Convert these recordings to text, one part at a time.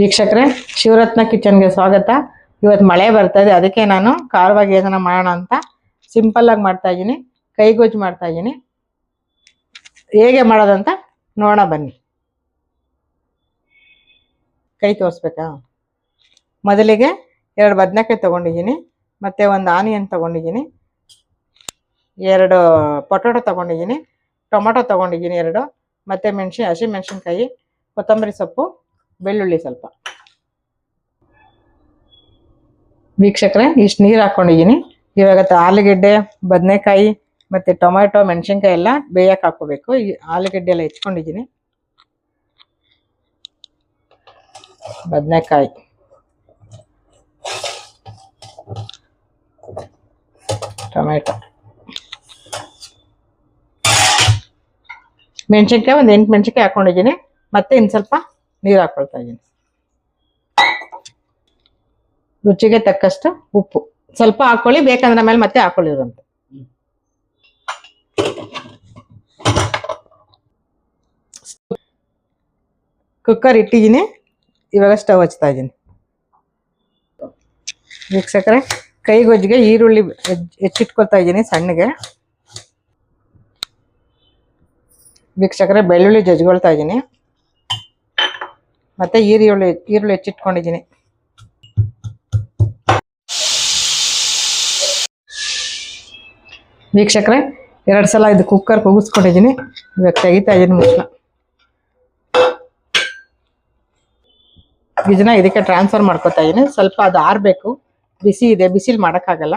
ವೀಕ್ಷಕರೇ, ಶಿವರತ್ನ ಕಿಚನ್ಗೆ ಸ್ವಾಗತ. ಇವತ್ತು ಮಳೆ ಬರ್ತಾ ಇದೆ ಅದಕ್ಕೆ ನಾನು ಖಾರವಾಗಿ ಏನನ್ನ ಮಾಡೋಣ ಅಂತ ಸಿಂಪಲ್ ಆಗಿ ಮಾಡ್ತಾ ಇದ್ದೀನಿ, ಕೈಗೊಜ್ಜು ಮಾಡ್ತಾ ಇದ್ದೀನಿ. ಹೇಗೆ ಮಾಡೋದಂತ ನೋಡೋಣ ಬನ್ನಿ. ಕೈ ತೋರಿಸ್ಬೇಕಾ? ಮೊದಲಿಗೆ ಎರಡು ಬದನೆಕಾಯಿ ತೊಗೊಂಡಿದ್ದೀನಿ, ಮತ್ತು ಒಂದು ಆನಿಯನ್ ತೊಗೊಂಡಿದ್ದೀನಿ, ಎರಡು ಪೊಟೊಟೊ ತೊಗೊಂಡಿದ್ದೀನಿ, ಟೊಮೊಟೊ ತೊಗೊಂಡಿದ್ದೀನಿ ಎರಡು, ಮತ್ತು ಮೆಣಸಿನ ಹಸಿ ಮೆಣಸಿನ್ಕಾಯಿ, ಕೊತ್ತಂಬರಿ ಸೊಪ್ಪು ಬೆಳ್ಳುಳ್ಳಿ ಸ್ವಲ್ಪ. ವೀಕ್ಷಕರೇ, ಇಷ್ಟು ನೀರು ಹಾಕ್ಕೊಂಡಿದ್ದೀನಿ ಇವಾಗ ಆಲೂಗಡ್ಡೆ, ಬದನೆಕಾಯಿ ಮತ್ತು ಟೊಮೆಟೊ ಮೆಣಸಿನ್ಕಾಯಿ ಎಲ್ಲ ಬೇಯಕ್ಕೆ ಹಾಕೋಬೇಕು ಈ ಆಲೂಗೆಡ್ಡೆ ಎಲ್ಲ ಹೆಚ್ಕೊಂಡಿದ್ದೀನಿ. ಬದನೆಕಾಯಿ. ಟೊಮೆಟೊ ಮೆಣಸಿನ್ಕಾಯಿ, ಒಂದು ಎಂಟು ಮೆಣಸಿನ್ಕಾಯಿ ಹಾಕ್ಕೊಂಡಿದ್ದೀನಿ ಮತ್ತೆ ಇನ್ನು ಸ್ವಲ್ಪ ನೀರು ಹಾಕ್ಕೊಳ್ತಾ ಇದ್ದೀನಿ. ರುಚಿಗೆ ತಕ್ಕಷ್ಟು ಉಪ್ಪು. ಸ್ವಲ್ಪ ಹಾಕೊಳ್ಳಿ, ಬೇಕಂದ್ರೆ ಮೇಲೆ ಮತ್ತೆ ಹಾಕೊಳ್ಳಿರಂತ ಕುಕ್ಕರ್ ಇಟ್ಟಿದ್ದೀನಿ. ಇವಾಗ ಸ್ಟವ್ ಹಚ್ತಾ ಇದ್ದೀನಿ. ಕೈ ಕೈಗೊಜ್ಜಿಗೆ ಈರುಳ್ಳಿ ಹೆಚ್ಚಿಟ್ಕೊಳ್ತಾ ಇದ್ದೀನಿ ಸಣ್ಣಗೆ. ವೀಕ್ಷಕರೆ, ಬೆಳ್ಳುಳ್ಳಿ ಜಜ್ಕೊಳ್ತಾ ಇದ್ದೀನಿ. ಮತ್ತೆ ಈರುಳ್ಳಿ ಈರುಳ್ಳಿ ಹೆಚ್ಚಿಟ್ಕೊಂಡಿದ್ದೀನಿ. ವೀಕ್ಷಕರೇ, ಎರಡು ಸಲ ಇದು ಕುಕ್ಕರ್ ಕೂಗಿಸ್ಕೊಂಡಿದ್ದೀನಿ ಇವಾಗ ತೆಗಿತಾ ಇದ್ದೀನಿ ಮುಚ್ಚಳ. ಇದನ್ನ ಇದಕ್ಕೆ ಟ್ರಾನ್ಸ್ಫರ್ ಮಾಡ್ಕೊತಾ ಇದ್ದೀನಿ. ಸ್ವಲ್ಪ ಅದು ಆರಬೇಕು. ಬಿಸಿ ಇದೆ, ಬಿಸಿಲು ಮಾಡೋಕ್ಕಾಗಲ್ಲ.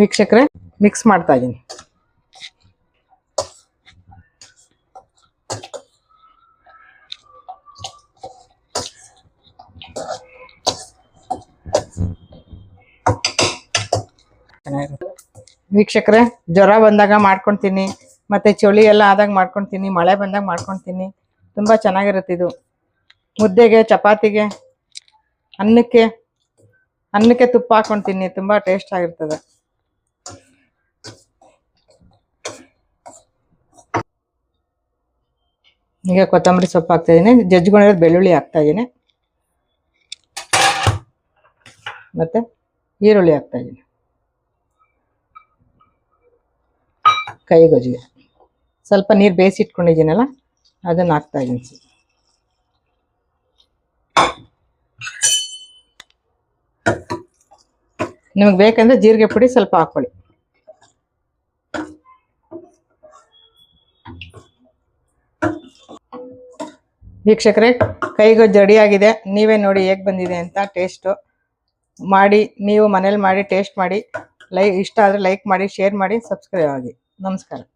ವೀಕ್ಷಕರೇ ಮಿಕ್ಸ್ ಮಾಡ್ತಾ ಇದ್ದೀನಿ. ವೀಕ್ಷಕರೇ, ಜ್ವರ ಬಂದಾಗ ಮಾಡ್ಕೊತೀನಿ ಮತ್ತೆ ಚಳಿ ಎಲ್ಲ ಆದಾಗ ಮಾಡ್ಕೊತೀನಿ ಮಳೆ ಬಂದಾಗ ಮಾಡ್ಕೊತೀನಿ ತುಂಬ ಚೆನ್ನಾಗಿರುತ್ತೆ ಇದು. ಮುದ್ದೆಗೆ, ಚಪಾತಿಗೆ, ಅನ್ನಕ್ಕೆ ಅನ್ನಕ್ಕೆ ತುಪ್ಪ ಹಾಕ್ಕೊಳ್ತೀನಿ ತುಂಬ ಟೇಸ್ಟ್ ಆಗಿರ್ತದೆ. ಈಗ ಕೊತ್ತಂಬರಿ ಸೊಪ್ಪು ಹಾಕ್ತಾ ಇದ್ದೀನಿ ಜಜ್ಕೊಂಡಿರೋದು ಬೆಳ್ಳುಳ್ಳಿ ಹಾಕ್ತಾ ಇದ್ದೀನಿ ಮತ್ತೆ ಈರುಳ್ಳಿ ಹಾಕ್ತಾ ಇದ್ದೀನಿ ಕೈ ಗೊಜ್ಜಿಗೆ ಸ್ವಲ್ಪ ನೀರು ಬೇಯಿಸಿಟ್ಕೊಂಡಿದ್ದೀನಲ್ಲ, ಅದನ್ನು ಹಾಕ್ತಾ ಇದ್ದೀನಿ ಸರ್. ನಿಮಗೆ ಬೇಕಂದ್ರೆ ಜೀರಿಗೆ ಪುಡಿ ಸ್ವಲ್ಪ ಹಾಕೊಳ್ಳಿ. ವೀಕ್ಷಕರೇ, ಕೈಗೊಜ್ಜು ರೆಡಿಯಾಗಿದೆ. ನೀವೇ ನೋಡಿ ಹೇಗೆ ಬಂದಿದೆ ಅಂತ ಟೇಸ್ಟು ಮಾಡಿ, ನೀವು ಮನೇಲಿ ಮಾಡಿ ಟೇಸ್ಟ್ ಮಾಡಿ. ಲೈ, ಇಷ್ಟ ಆದರೆ ಲೈಕ್ ಮಾಡಿ ಶೇರ್ ಮಾಡಿ ಸಬ್ಸ್ಕ್ರೈಬ್ ಆಗಿ. നമസ്കാരം.